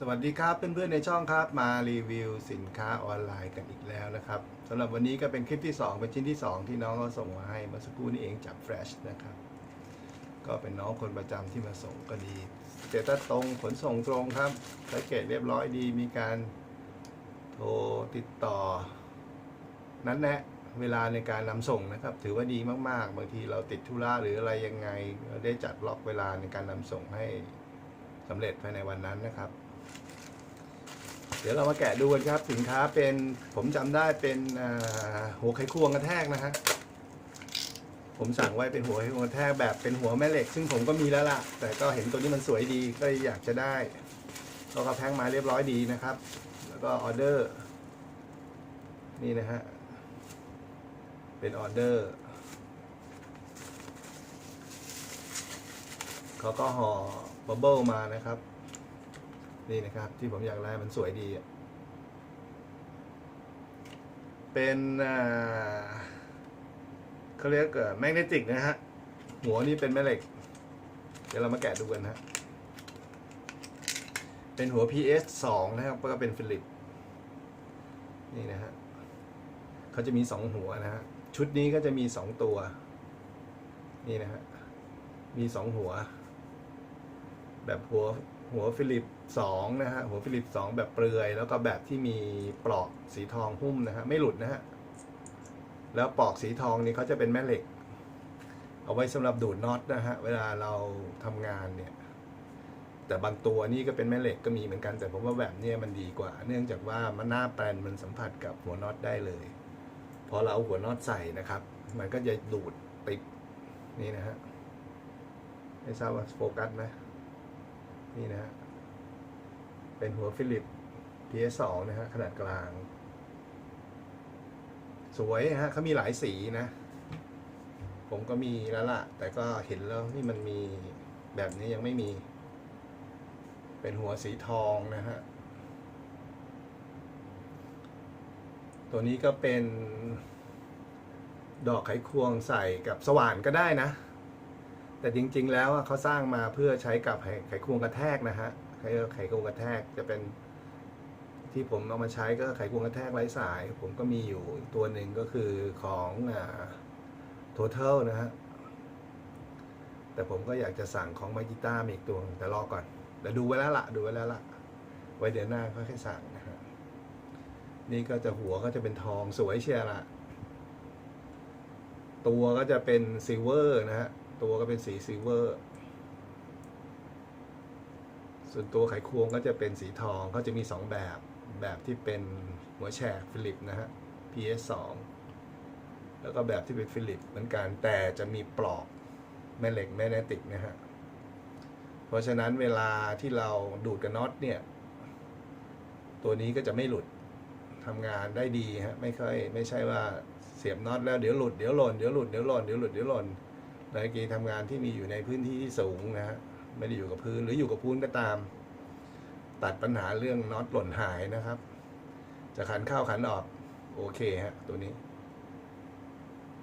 สวัสดีครับเพื่อนๆในช่องครับมารีวิวสินค้าออนไลน์กันอีกแล้วนะครับสำหรับวันนี้ก็เป็นคลิปที่ 2 เป็นชิ้นที่ 2 ที่น้องเขาส่งมาให้เมื่อสักครู่นี้เองจาก Fresh นะครับก็เป็นน้องคนประจำที่มาส่งก็ดีเจตัสตรงขนส่งตรงครับแพ็กเกจเรียบร้อยดีมีการโทรติดต่อ นั้นแนะเวลาในการนำส่งนะครับ ถือว่าดีมากๆ บางทีเราติดธุระหรืออะไรยังไงเราได้จัดล็อกเวลาในการนำส่งให้สำเร็จภายในวันนั้นนะครับ เดี๋ยวเรามาแกะดูกันครับ สินค้าเป็นผมจำได้เป็นอ่าหัวไขควงกระแทกนะฮะผมสั่งไว้เป็นหัวไขควงกระแทกแบบเป็นหัวแม่เหล็ก ซึ่งผมก็มีแล้วล่ะ แต่ก็เห็นตัวนี้มันสวยดีก็เลยอยากจะได้ก็กระแพงมาเรียบร้อยดีนะครับ แล้วก็ออเดอร์ นี่นะฮะเป็นออเดอร์เขาก็ห่อบับเบิลมานะครับ นี่นะครับ ที่ผมอยากได้มันสวยดี เป็นเขาเรียกแมกเนติกนะฮะ หัวนี่เป็นแม่เหล็ก เดี๋ยวเรามาแกะดูกันนะฮะ เป็นหัว PS 2นะครับก็เป็นฟิลิปนี่นะฮะเขาจะมีสองหัวนะฮะ ชุดนี้ก็จะมีสองตัว นี่นะฮะ มีสองหัว แบบหัว หัวฟิลิปสองนะฮะหัวฟิลิปสองแบบเปลือย แล้วก็แบบที่มีปลอกสีทองหุ้มนะฮะไม่หลุดนะฮะแล้วปลอกสีทองนี่เขาจะเป็นแม่เหล็ก เอาไว้สำหรับดูดน็อตนะฮะเวลาเราทำงานเนี่ยแต่บางตัวนี่ก็เป็นแม่เหล็กก็มีเหมือนกันแต่ผมว่าแบบนี้มันดีกว่า เนื่องจากว่ามันหน้าแปลนมันสัมผัสกับหัวน็อตได้เลยพอเราเอาหัวน็อตใส่นะครับ มันก็จะดูดติดนี่นะฮะไม่ทราบว่าโฟกัสไหม นี่นะฮะ เป็นหัวฟิลิป PS2 นะฮะ ขนาดกลาง สวยฮะเขามีหลายสีนะ ผมก็มีแล้วล่ะ แต่ก็เห็นแล้วนี่มันมีแบบนี้ยังไม่มี เป็นหัวสีทองนะฮะ ตัวนี้ก็เป็นดอกไขควงใส่กับสว่านก็ได้นะ แต่จริง ๆ แล้วเขาสร้างมาเพื่อใช้กับไขไขควงกระแทกนะฮะไขไขควงกระแทกจะเป็นที่ผมเอามาใช้ก็ไขควงกระแทกไร้สาย ผมก็มีอยู่ตัวหนึ่งก็คือของอ่า Total นะฮะแต่ผมก็อยากจะสั่งของมากิต้ามาอีกตัวแต่รอก่อนเดี๋ยวดูไว้แล้วละดูไว้แล้วละไว้เดือนหน้าค่อยๆสั่งนะฮะนี่ก็จะหัวก็จะเป็นทองสวยเชียร์ละตัวก็จะเป็นซิลเวอร์นะฮะ ตัวก็เป็นสีซิลเวอร์ ส่วนตัวไขควงก็จะเป็นสีทองเขาจะมีสองแบบแบบที่เป็นหัวแฉกฟิลิปนะฮะ PS 2แล้วก็แบบที่เป็นฟิลิปเหมือนกันแต่จะมีปลอกแม่เหล็กแม่แนติกนะฮะ เพราะฉะนั้นเวลาที่เราดูดกับน็อตเนี่ย ตัวนี้ก็จะไม่หลุดทำงานได้ดีฮะไม่ค่อยไม่ใช่ว่าเสียบน็อตแล้วเดี๋ยวหลุดเดี๋ยวหล่นเดี๋ยวหลุดเดี๋ยวหล่นเดี๋ยวหลุดเดี๋ยวหล่น ในกีทำงานที่มีอยู่ในพื้นที่ที่สูงนะฮะไม่ได้อยู่กับพื้นหรืออยู่กับพื้นก็ตาม ตัดปัญหาเรื่องน็อตหล่นหายนะครับ จะขันเข้าขันออกโอเคฮะตัวนี้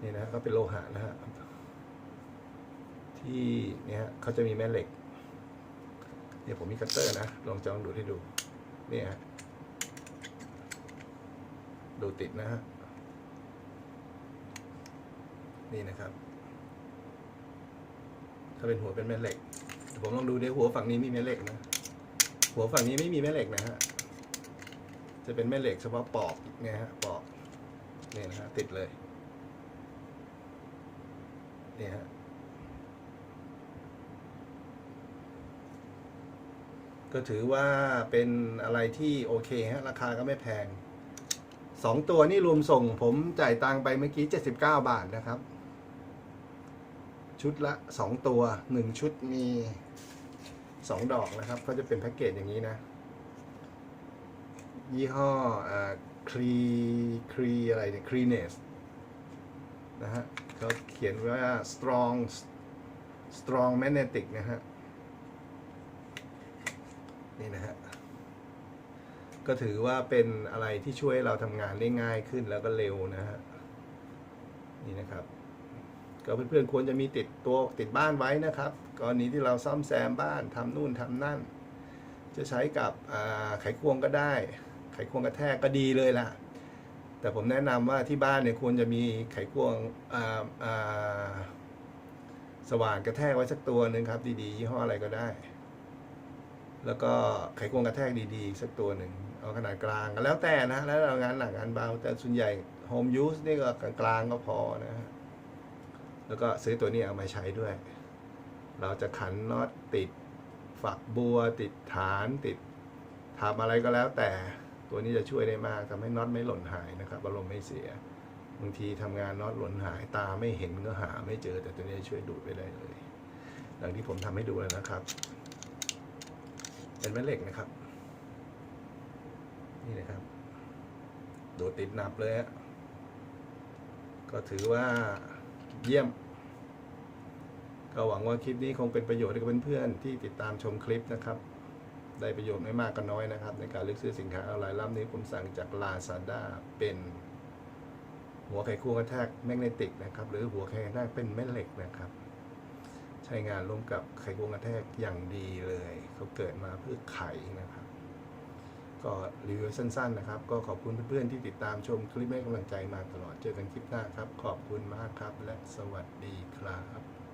นี่นะก็เป็นโลหะนะฮะที่เนี่ยฮะเขาจะมีแม่เหล็กเดี๋ยวผมมีคัตเตอร์นะลองจองดูให้ดูเนี่ยฮะดูติดนะฮะนี่นะครับาเป็นหัวเป็นแม่เหล็กเดี๋ยวผมลองดูในหัวฝั่งนี้มีแม่เหล็กนะ หัวฝั่งนี้ไม่มีแม่เหล็กนะฮะ จะเป็นแม่เหล็กเฉพาะปอกเนี่ยฮะปอกเนี่ยนะฮะติดเลยเนี่ยฮะก็ถือว่าเป็นอะไรที่โอเคฮะราคาก็ไม่แพงสองตัวนี่รวมส่งผมจ่ายตังไปเมื่อกี้เจ็ดสิบเก้าบาทนะครับ ชุดละสองตัวหนึ่งชุดมีสองดอกนะครับ ก็จะเป็นแพ็กเกจอย่างนี้นะ ยี่ห้ออ่าครีครีอะไรเนี่ยครีเนสนะฮะเขาเขียนว่า strong strong magnetic นะฮะ นี่นะฮะ ก็ถือว่าเป็นอะไรที่ช่วยเราทำงานได้ง่ายขึ้นแล้วก็เร็วนะฮะ นี่นะครับ ก็เพื่อนๆควรจะมีติดตัวติดบ้านไว้นะครับ กรณีที่เราซ่อมแซมบ้านทำนู่นทำนั่น จะใช้กับไขควงก็ได้ ไขควงกระแทกก็ดีเลยล่ะ แต่ผมแนะนำว่าที่บ้านเนี่ยควรจะมีไขควงสว่านกระแทกไว้สักตัวหนึ่งครับ ดีๆยี่ห้ออะไรก็ได้ แล้วก็ไขควงกระแทกดีๆ สักตัวหนึ่งเอาขนาดกลางก็แล้วแต่นะแล้วงานหนักงานเบาแต่ส่วนใหญ่โฮมยูสนี่ก็กลางๆก็พอนะฮะ แล้วก็ซื้อตัวนี้เอามาใช้ด้วย เราจะขันน็อตติดฝักบัว ติดฐานติดทำอะไรก็แล้วแต่ตัวนี้จะช่วยได้มากทำให้น็อตไม่หล่นหายนะครับอารมณ์ไม่เสียบางทีทำงานน็อตหล่นหายตาไม่เห็นก็หาไม่เจอแต่ตัวนี้ช่วยดูดไปได้เลยอย่างที่ผมทำให้ดูเลยนะครับ เป็นแม่เหล็กนะครับ นี่นะครับโดดติดหนับเลยฮะก็ถือว่า เยี่ยม ก็หวังว่าคลิปนี้คงเป็นประโยชน์กับเพื่อนๆที่ติดตามชมคลิปนะครับ ได้ประโยชน์ไม่มากก็น้อยนะครับ ในการเลือกซื้อสินค้าออนไลน์รอบนี้ผมสั่งจาก Lazada เป็นหัวไขควงกระแทกแมกเนติกนะครับ หรือหัวไขงกระแทกเป็นแม่เหล็กนะครับ ใช้งานร่วมกับไขควงกระแทกอย่างดีเลย เขาเกิดมาเพื่อไขนะครับ ก็รีวิวสั้นๆนะครับ ก็ขอบคุณเพื่อนๆที่ติดตามชมคลิปให้กำลังใจมาตลอดเจอกันคลิปหน้าครับ ขอบคุณมากครับ และสวัสดีครับ